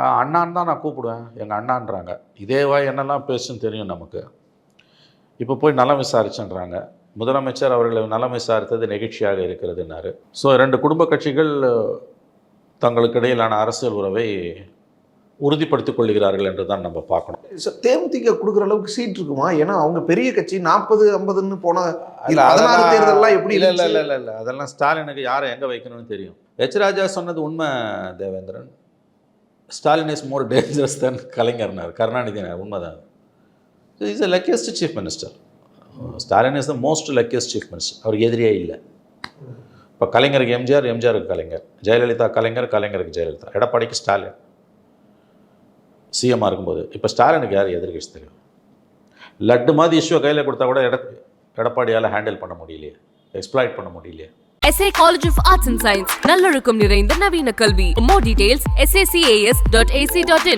ஆஹ் அண்ணான்னு தான் நான் கூப்பிடுவேன். எங்கள் அண்ணான்றாங்க. இதே வாய் என்னெல்லாம் பேசுன்னு தெரியும் நமக்கு. இப்போ போய் நலம் விசாரிச்சுன்றாங்க. முதலமைச்சர் அவர்களை நலம் விசாரித்தது நெகிழ்ச்சியாக இருக்கிறதுன்னாரு. ஸோ ரெண்டு குடும்ப கட்சிகள் தங்களுக்கு இடையிலான அரசியல் உறவை உறுதிப்படுத்திக் கொள்கிறார்கள் என்று தான் நம்ம பார்க்கணும். தேமுதிக கொடுக்குற அளவுக்கு சீட் இருக்குமா? ஏன்னா அவங்க பெரிய கட்சி நாற்பது ஐம்பதுன்னு போன அதெல்லாம் தேர்தல்லாம் எப்படி இல்ல இல்ல? இல்ல இல்ல இல்ல. அதெல்லாம் ஸ்டாலினுக்கு யாரை எங்க வைக்கணும்னு தெரியும்? எச். ராஜா சொன்னது உண்மை Devendran. Stalin is more dangerous then கலைஞர்னார் கருணாநிதினார் உண்மைதான் is a luckiest chief minister Stalin is the most luckiest chief minister அவருக்கு எதிரியே இல்லை இப்போ கலைஞருக்கு எம்ஜிஆர் எம்ஜிஆருக்கு கலைஞர் ஜெயலலிதா கலைஞர் கலைஞருக்கு ஜெயலலிதா எடப்பாடிக்கு ஸ்டாலின் சிஎம்மாக இருக்கும்போது இப்போ ஸ்டாலினுக்கு யார் எதிர்கட்சி தெரியும் லட்டு மாதிரி இஷ்யூ கையில் கொடுத்தா கூட எட எடப்பாடியால் ஹேண்டில் பண்ண முடியலையே. எக்ஸ்ப்ளாய்ட் பண்ண முடியலையே. SA College of Arts and Science நல்லொழுக்கம் நிறைந்த நவீன கல்வி more details sacas.ac.in